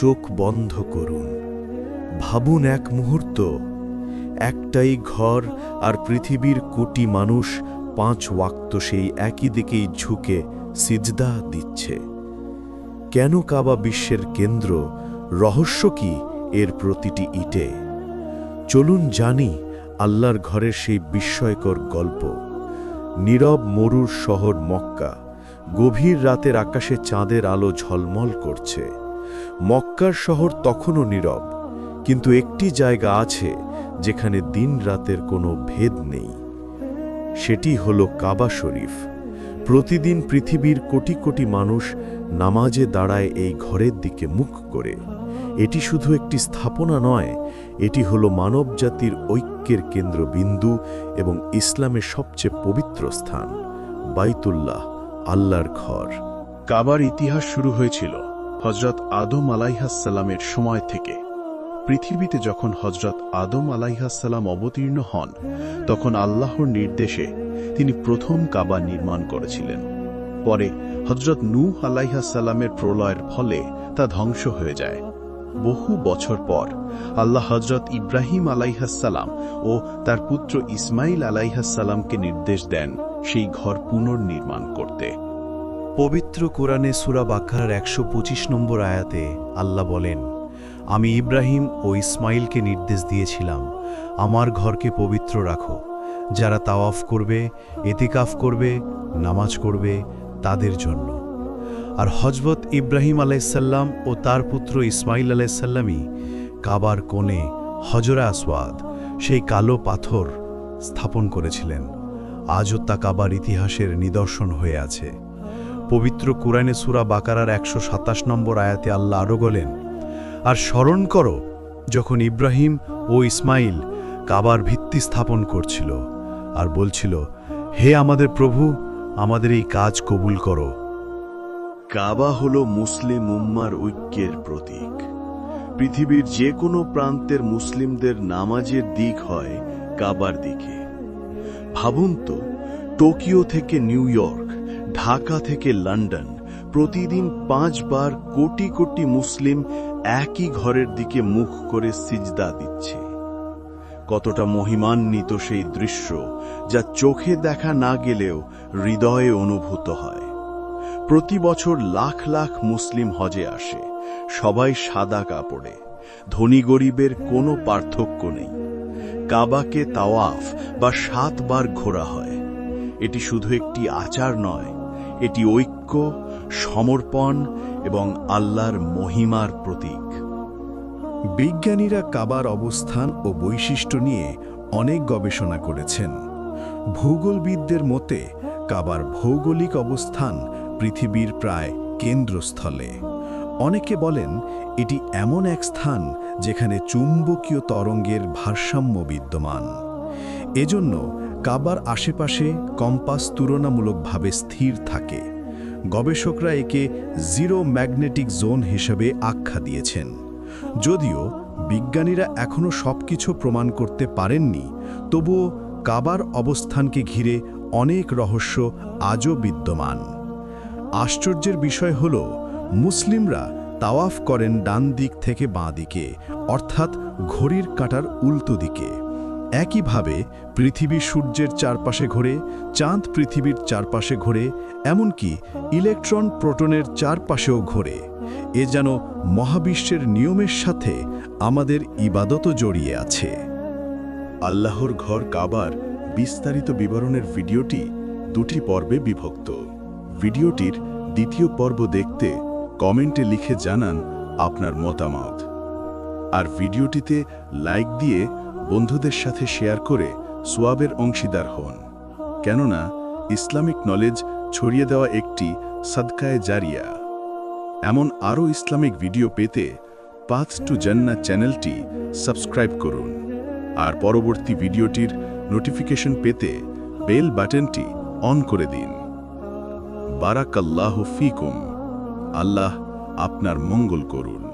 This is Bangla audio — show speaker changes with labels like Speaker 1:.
Speaker 1: চোখ বন্ধ করুন। ভাবুন এক মুহূর্ত, একটাই ঘর আর পৃথিবীর কোটি মানুষ পাঁচ ওয়াক্ত সেই একই দিকেই ঝুঁকে সিজদা দিচ্ছে। কেন কাবা বিশ্বের কেন্দ্র? রহস্য কি এর প্রতিটি ইটে? চলুন জানি আল্লাহর ঘরের সেই বিস্ময়কর গল্প। নীরব মরুর শহর মক্কা, গভীর রাতের আকাশে চাঁদের আলো ঝলমল করছে। মক্কার শহর তখনও নীরব, কিন্তু একটি জায়গা আছে যেখানে দিন রাতের কোনো ভেদ নেই। সেটি হলো কাবা শরীফ। প্রতিদিন পৃথিবীর কোটি কোটি মানুষ নামাজে দাঁড়ায় এই ঘরের দিকে মুখ করে। এটি শুধু একটি স্থাপনা নয়, এটি হলো মানবজাতির ঐক্যের কেন্দ্রবিন্দু এবং ইসলামের সবচেয়ে পবিত্র স্থান, বাইতুল্লাহ, আল্লাহর ঘর।
Speaker 2: কাবার ইতিহাস শুরু হয়েছিল হজরত আদম আলাইহাসাল্লামের সময় থেকে। পৃথিবীতে যখন হজরত আদম আলাইহাসাল্লাম অবতীর্ণ হন, তখন আল্লাহর নির্দেশে তিনি প্রথম কাবা নির্মাণ করেছিলেন। পরে হজরত নূহ আলাইহাসাল্লামের প্রলয়ের ফলে তা ধ্বংস হয়ে যায়। বহু বছর পর আল্লাহ হজরত ইব্রাহিম আলাইহাসাল্লাম ও তার পুত্র ইসমাইল আলাইহাসাল্লামকে নির্দেশ দেন সেই ঘর পুনর্নির্মাণ করতে।
Speaker 3: পবিত্র কোরআনে সুরা বাকার একশো পঁচিশ নম্বর আয়াতে আল্লাহ বলেন, আমি ইব্রাহিম ও ইসমাইলকে নির্দেশ দিয়েছিলাম, আমার ঘরকে পবিত্র রাখো। যারা তাওয়াফ করবে, এতিকাফ করবে, নামাজ করবে, তাদের জন্য। আর হজবত ইব্রাহিম আলাইসাল্লাম ও তার পুত্র ইসমাইল আলাইসাল্লামই কাবার কোণে হজরা আসওয়াদ, সেই কালো পাথর স্থাপন করেছিলেন। আজও তা কাবার ইতিহাসের নিদর্শন হয়ে আছে। পবিত্র কুরআনে সুরা বাকারার একশো সাতাশ নম্বর আয়াতে আল্লাহ আরও বলেন, আর স্মরণ করো, যখন ইব্রাহিম ও ইসমাইল কাবার ভিত্তি স্থাপন করছিল আর বলছিল, হে আমাদের প্রভু, আমাদের এই কাজ কবুল করো।
Speaker 2: কাবা হল মুসলিম উম্মার ঐক্যের প্রতীক। পৃথিবীর যে কোনো প্রান্তের মুসলিমদের নামাজের দিক হয় কাবার দিকে। ভাবুন তো, টোকিও থেকে নিউ ইয়র্ক ঢাকা থেকে লন্ডন প্রতিদিন পাঁচবার কোটি কোটি মুসলিম একই ঘরের দিকে মুখ করে সিজদা দিচ্ছে। কতটা মহিমান্বিত সেই দৃশ্য যা চোখে দেখা না গেলেও হৃদয়ে অনুভূত হয়। প্রতি বছর লাখ লাখ মুসলিম হজে আসে, সবাই সাদা কাপড়ে, ধনী গরিবের কোনো পার্থক্য নেই। কাবাকে তাওয়াফ বা সাতবার ঘোরা হয়। এটি শুধু একটি আচার নয় এটি ঐক্য, সমর্পণ এবং আল্লাহর মহিমার প্রতীক।
Speaker 4: বিজ্ঞানীরা কাবার অবস্থান ও বৈশিষ্ট্য নিয়ে অনেক গবেষণা করেছেন। ভূগোলবিদদের মতে, কাবার ভৌগোলিক অবস্থান পৃথিবীর প্রায় কেন্দ্রস্থলে। অনেকে বলেন, এটি এমন এক স্থান যেখানে চুম্বকীয় তরঙ্গের ভারসাম্য বিদ্যমান। এজন্য কাবার আশেপাশে কম্পাস তুলনামূলকভাবে স্থির থাকে। গবেষকরা একে জিরো ম্যাগনেটিক জোন হিসেবে আখ্যা দিয়েছেন। যদিও বিজ্ঞানীরা এখনও সবকিছু প্রমাণ করতে পারেননি, তবুও কাবার অবস্থানকে ঘিরে অনেক রহস্য আজও বিদ্যমান। আশ্চর্যের বিষয় হল, মুসলিমরা তাওয়াফ করেন ডান দিক থেকে বাঁ দিকে, অর্থাৎ ঘড়ির কাঁটার উল্টো দিকে। একইভাবে পৃথিবী সূর্যের চারপাশে ঘোরে, চাঁদ পৃথিবীর চারপাশে ঘোরে, এমনকি ইলেকট্রন প্রোটনের চারপাশেও ঘোরে। এ যেন মহাবিশ্বের নিয়মের সাথে আমাদের ইবাদতও জড়িয়ে আছে।
Speaker 2: আল্লাহর ঘর কাবার বিস্তারিত বিবরণের ভিডিওটি দুটি পর্বে বিভক্ত। ভিডিওটির দ্বিতীয় পর্ব দেখতে কমেন্টে লিখে জানান আপনার মতামত। আর ভিডিওটিতে লাইক দিয়ে বন্ধুদের সাথে শেয়ার করে সোয়াবের অংশীদার হন। কেননা, ইসলামিক নলেজ ছড়িয়ে দেওয়া একটি সাদকায়ে জারিয়া। এমন আরও ইসলামিক ভিডিও পেতে পাথ টু জান্না চ্যানেলটি সাবস্ক্রাইব করুন। আর পরবর্তী ভিডিওটির নোটিফিকেশন পেতে বেল বাটনটি অন করে দিন। বারাকাল্লাহ ফিকুম। আল্লাহ আপনার মঙ্গল করুন।